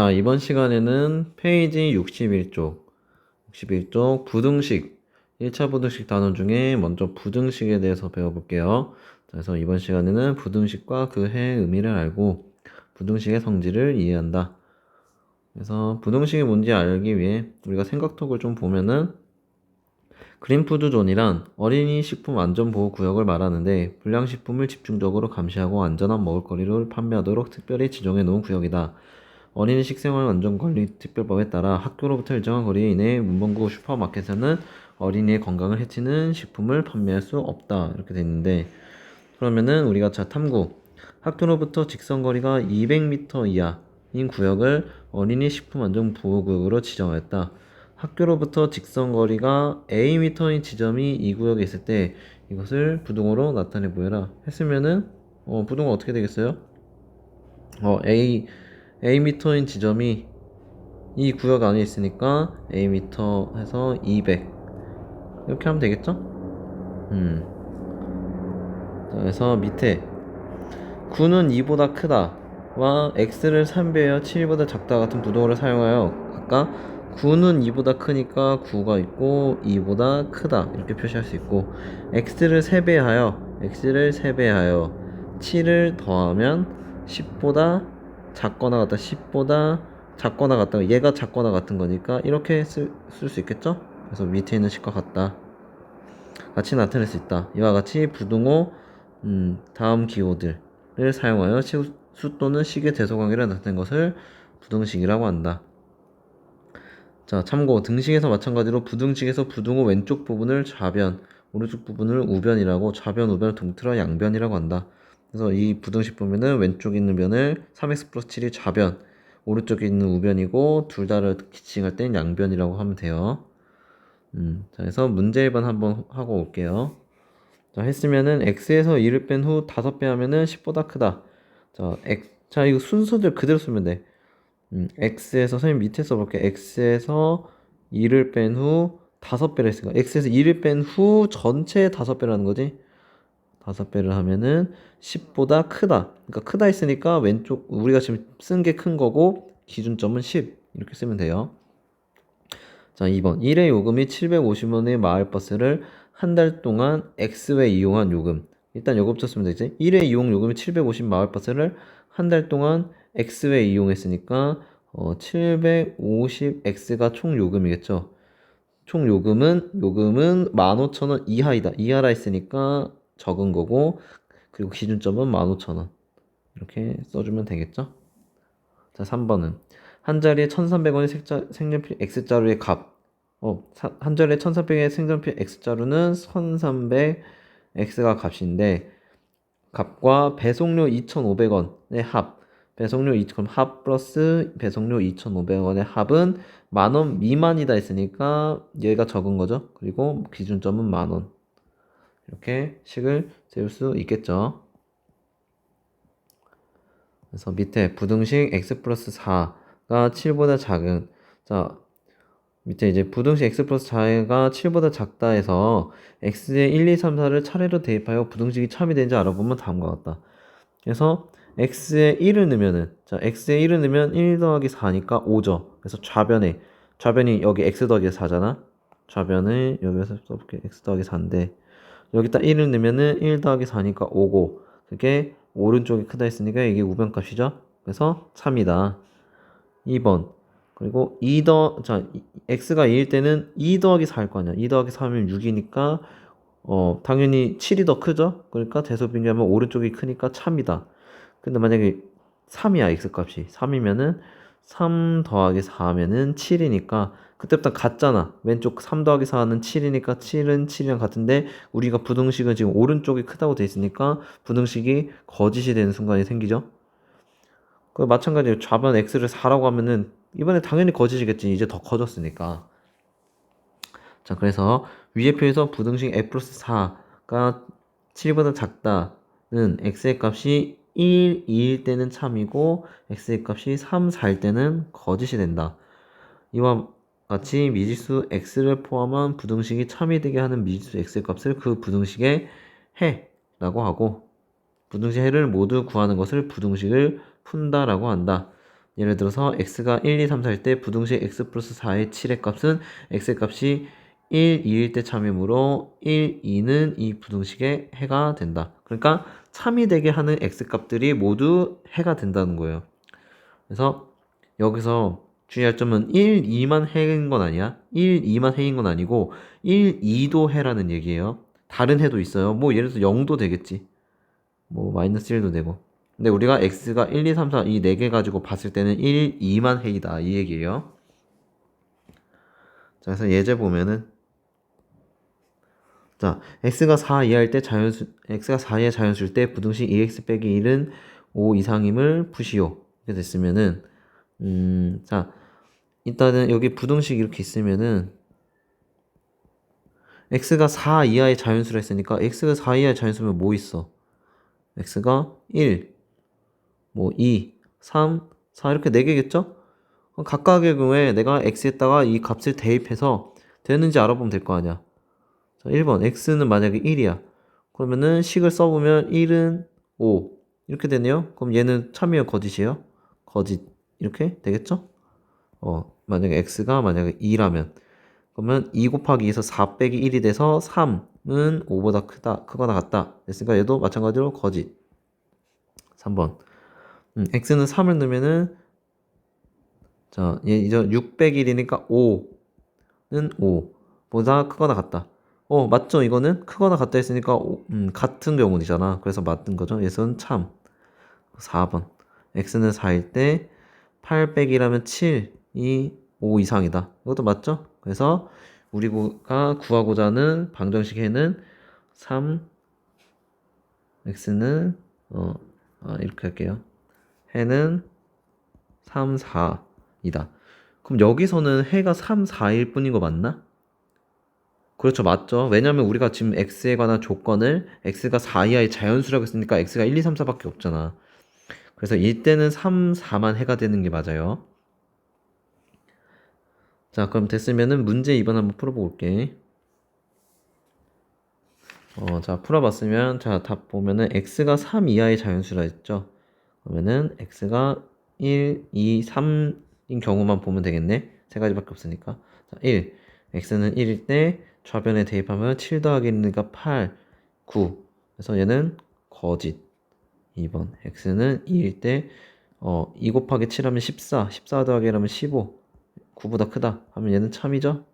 자, 이번 시간에는 페이지 61쪽, 61쪽 부등식, 1차 부등식 단원 중에 먼저 부등식에 대해서 배워볼게요. 자, 그래서 이번 시간에는 부등식과 그의 의미를 알고 부등식의 성질을 이해한다. 그래서 부등식이 뭔지 알기 위해 우리가 생각톡을 좀 보면은 그린푸드존이란 어린이 식품 안전보호 구역을 말하는데 불량식품을 집중적으로 감시하고 안전한 먹을거리를 판매하도록 특별히 지정해 놓은 구역이다. 어린이 식생활 안전 관리 특별법에 따라 학교로부터 일정한 거리 이내의 문방구 슈퍼마켓에는 어린이의 건강을 해치는 식품을 판매할 수 없다. 이렇게 돼 있는데 그러면은 우리가 자 탐구 학교로부터 직선 거리가 200m 이하인 구역을 어린이 식품 안전 보호 구역으로 지정하였다. 학교로부터 직선 거리가 Am인 지점이 이 구역에 있을 때 이것을 부등호로 나타내 보여라 했으면은 어, 부등호 어떻게 되겠어요? 어, A A인 지점이 이 구역 안에 있으니까 A미 해서 200 이렇게 하면 되겠죠? 음. 자, 그래서 밑에 9는 2보다 크다 와 x를 3배여 7보다 작다 같은 부등호를 사용하여 아까 9는 2보다 크니까 9가 있고 2보다 크다 이렇게 표시할 수 있고 x를 3배하여 x를 3배하여 7을 더하면 10보다 작거나 같다 10보다 작거나 같다 얘가 작거나 같은 거니까 이렇게 쓸 수 있겠죠? 그래서 밑에 있는 식과 같다 같이 나타낼 수 있다 이와 같이 부등호 음, 다음 기호들을 사용하여 시- 수 또는 식의 대소관계를 나타낸 것을 부등식이라고 한다. 자, 참고 등식에서 마찬가지로 부등식에서 부등호 왼쪽 부분을 좌변, 오른쪽 부분을 우변이라고 좌변, 우변을 동틀어 양변이라고 한다. 그래서 이 부등식 보면은 왼쪽에 있는 변을 3x 플러스 7이 좌변, 오른쪽에 있는 우변이고 둘 다를 기칭할 땐 양변이라고 하면 돼요. 음, 자, 그래서 문제 1번 한번 하고 올게요. 자, 했으면은 x에서 2를 뺀 후 5배 하면은 10보다 크다. 자, x, 자, 이거 순서대로 그대로 쓰면 돼. 음, x에서 선생님 밑에 써볼게. x에서 2를 뺀 후 5배를 했으니까 x에서 2를 뺀 후 전체 5배라는 거지. 5배를 하면은 10보다 크다. 그러니까 크다 했으니까 왼쪽 우리가 지금 쓴 게 큰 거고 기준점은 10 이렇게 쓰면 돼요. 자, 2번. 1회 요금이 750원의 마을버스를 한 달 동안 X회 이용한 요금. 일단 요금부터 쓰면 되지. 1회 이용 요금이 750 마을버스를 한 달 동안 X회 이용했으니까 어, 750X가 총 요금이겠죠. 총 요금은 요금은 15,000원 이하이다. 이하라 했으니까 적은 거고 그리고 기준점은 15,000원. 이렇게 써주면 되겠죠. 자, 3번은 한 자리에 1,300원의 색자, 색연필 X자루의 값. 어, 사- 한 자리에 1,300원의 색연필 X자루는 1,300 X가 값인데 값과 배송료 2,500원의 합. 배송료 2 그럼 합 플러스 배송료 2,500원의 합은 만 원 미만이다 했으니까 얘가 적은 거죠. 그리고 기준점은 만 원. 이렇게 식을 세울 수 있겠죠. 그래서 밑에 부등식 x 플러스 4가 7보다 작은 자 밑에 이제 부등식 x 플러스 4가 7보다 작다 해서 x에 1, 2, 3, 4를 차례로 대입하여 부등식이 참이 되는지 알아보면 다음과 같다. 그래서 x에 1을 넣으면은 자 x에 1을 넣으면 1 더하기 4니까 5죠. 그래서 좌변에 좌변이 여기 x 더하기 4잖아. 좌변을 여기서 써볼게 x 더하기 4인데 여기다 1을 넣으면은 1 더하기 4니까 5고 그게 오른쪽이 크다 했으니까 이게 우변값이죠. 그래서 3이다. 2번. 그리고 2 더, 자, 이- x가 2일 때는 2 더하기 4일 거 아니야. 2 더하기 4하면 6이니까, 어, 당연히 7이 더 크죠? 그러니까 대소빙교하면 오른쪽이 크니까 참이다. 근데 만약에 3이야, x 값이. 3이면은 3 더하기 4 하면은 7이니까, 그때부터 같잖아. 왼쪽 3 더하기 4는 7이니까 7은 7이랑 같은데, 우리가 부등식은 지금 오른쪽이 크다고 돼 있으니까, 부등식이 거짓이 되는 순간이 생기죠. 그 마찬가지로 좌변 x를 4라고 하면은 이번에 당연히 거짓이겠지. 이제 더 커졌으니까. 자, 그래서 위의 표에서 부등식 f 플러스 4가 7보다 작다는 x의 값이 1, 2일 때는 참이고 x의 값이 3, 4일 때는 거짓이 된다. 이와 같이 미지수 x를 포함한 부등식이 참이 되게 하는 미지수 x의 값을 그 부등식의 해라고 하고 부등식 해를 모두 구하는 것을 부등식을 푼다라고 한다. 예를 들어서 x가 1, 2, 3, 4일 때 부등식 x 플러스 4의 7의 값은 x의 값이 1, 2일 때 참이므로 1, 2는 이 부등식의 해가 된다. 그러니까 참이 되게 하는 x 값들이 모두 해가 된다는 거예요. 그래서 여기서 주의할 점은 1, 2만 해인 건 아니야. 1, 2만 해인 건 아니고 1, 2도 해라는 얘기예요. 다른 해도 있어요. 뭐 예를 들어서 0도 되겠지. 뭐 마이너스 1도 되고. 근데 우리가 x가 1, 2, 3, 4이네개 가지고 봤을 때는 1, 2만 해이다. 이 얘기예요. 자, 그래서 예제 보면은 자, x가 4 이하일 때 자연수 x가 4 이하 자연수일 때 부등식 2x 빼기 1은 5 이상임을 푸시오. 이렇게 됐으면은 음, 자, 일단은 여기 부등식 이렇게 있으면은 x가 4 이하의 자연수라 했으니까 x가 4 이하의 자연수면 뭐 있어? x가 1, 뭐 2, 3, 4 이렇게 4개겠죠? 그럼 각각의 경우에 내가 x에다가 이 값을 대입해서 되는지 알아보면 될 거 아니야. 자, 1번 x는 만약에 1이야. 그러면은 식을 써보면 1은 5 이렇게 되네요. 그럼 얘는 참이에요 거짓이에요? 거짓 이렇게 되겠죠? 어 만약에 x가 만약에 2라면 그러면 2 곱하기 2에서 4 빼기 1이 돼서 3은 5보다 크다 크거나 같다 됐으니까 얘도 마찬가지로 거짓 3번 음, x는 3을 넣으면은 자, 얘 이제 6 빼기 1이니까 5는 5보다 크거나 같다. 어, 맞죠? 이거는 크거나 같다 했으니까 오- 음, 같은 경우이잖아. 그래서 맞는 거죠. 얘는 참. 4번. x는 4일 때 8 빼기라면 7이 5 이상이다. 이것도 맞죠? 그래서 우리가 구하고자 하는 방정식 해는 3 x는 어, 아, 이렇게 할게요. 해는 3, 4이다. 그럼 여기서는 해가 3, 4일 뿐인 거 맞나? 그렇죠. 맞죠. 왜냐면 우리가 지금 x에 관한 조건을 x가 4 이하의 자연수라고 했으니까 x가 1, 2, 3, 4밖에 없잖아. 그래서 이때는 3, 4만 해가 되는 게 맞아요. 자, 그럼 됐으면은 문제 2번 한번 풀어보고 올게. 어, 자, 풀어봤으면, 자, 답 보면은 x가 3 이하의 자연수라 했죠. 그러면은 x가 1, 2, 3인 경우만 보면 되겠네. 세 가지밖에 없으니까. 자, 1. x는 1일 때 좌변에 대입하면 7 더하기 1이니까 8, 9. 그래서 얘는 거짓. 2번. x는 2일 때 어, 2 곱하기 7 하면 14, 14 더하기 1 하면 15. 9보다 크다 하면 얘는 참이죠.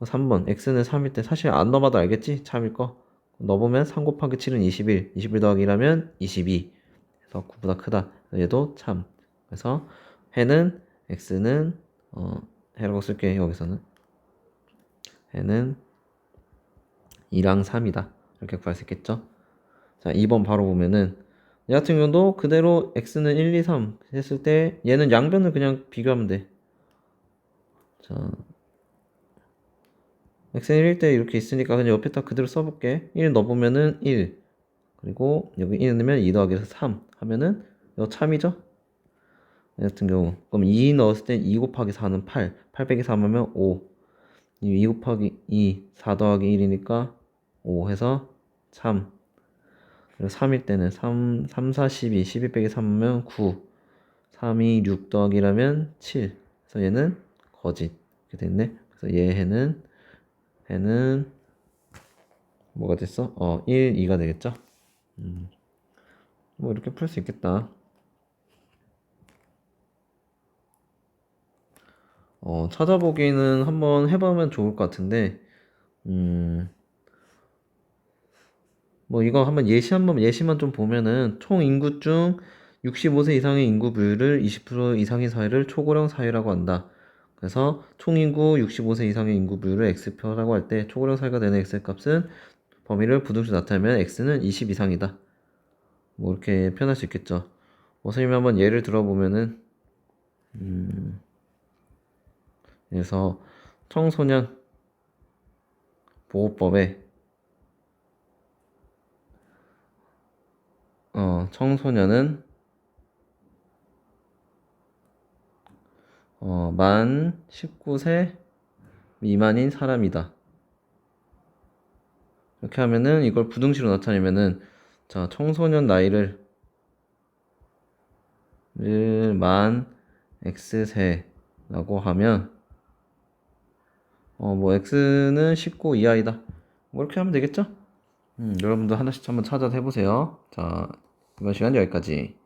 3번. x는 3일 때 사실 안 넣어봐도 알겠지? 참일 거. 넣어보면 3 곱하기 7은 21, 21 더하기 1 하면 22. 그래서 9보다 크다. 얘도 참. 그래서 해는 x는 어, 해라고 쓸게 여기서는 해는 2랑 3이다. 이렇게 구할 수 있겠죠? 자, 2번 바로 보면은 얘 같은 경우도 그대로 x는 1, 2, 3 했을 때 얘는 양변을 그냥 비교하면 돼. 자, x는 1일 때 이렇게 있으니까 그냥 옆에다 그대로 써볼게. 1 넣어보면은 1 그리고 여기 1 넣으면 2 더하기 3 하면은 이거 참이죠? 얘 같은 경우 그럼 2 넣었을 때 2 곱하기 4는 8 8 빼기 3 하면 5 2 곱하기 2 4 더하기 1이니까 5 해서 참 그리고 3일 때는 3, 3, 4, 12 12 빼기 3 하면 9 3이 6 더하기라면 7 그래서 얘는 거짓 이렇게 됐네 그래서 얘 해는 해는 뭐가 됐어? 어 1, 2가 되겠죠? 음. 뭐 이렇게 풀 수 있겠다 어, 찾아보기는 한번 해보면 좋을 것 같은데, 음, 뭐 이거 한번 예시 한번 예시만 좀 보면은 총 인구 중 65세 이상의 인구 비율을 20% 이상의 사회를 초고령 사회라고 한다. 그래서 총 인구 65세 이상의 인구 비율을 x표라고 할 때 초고령 사회가 되는 x 값은 범위를 부등식 나타내면 x는 20 이상이다. 뭐 이렇게 표현할 수 있겠죠. 뭐 선생님이 한번 예를 들어보면은 음, 그래서 청소년 보호법에 어, 청소년은 어, 만 19세 미만인 사람이다. 이렇게 하면은 이걸 부등식으로 나타내면은 자, 청소년 나이를 만 x세라고 하면 어 뭐 x는 19 이하이다. 뭐 이렇게 하면 되겠죠? 음, 여러분도 하나씩 한번 찾아서 해보세요. 자, 이번 시간 여기까지.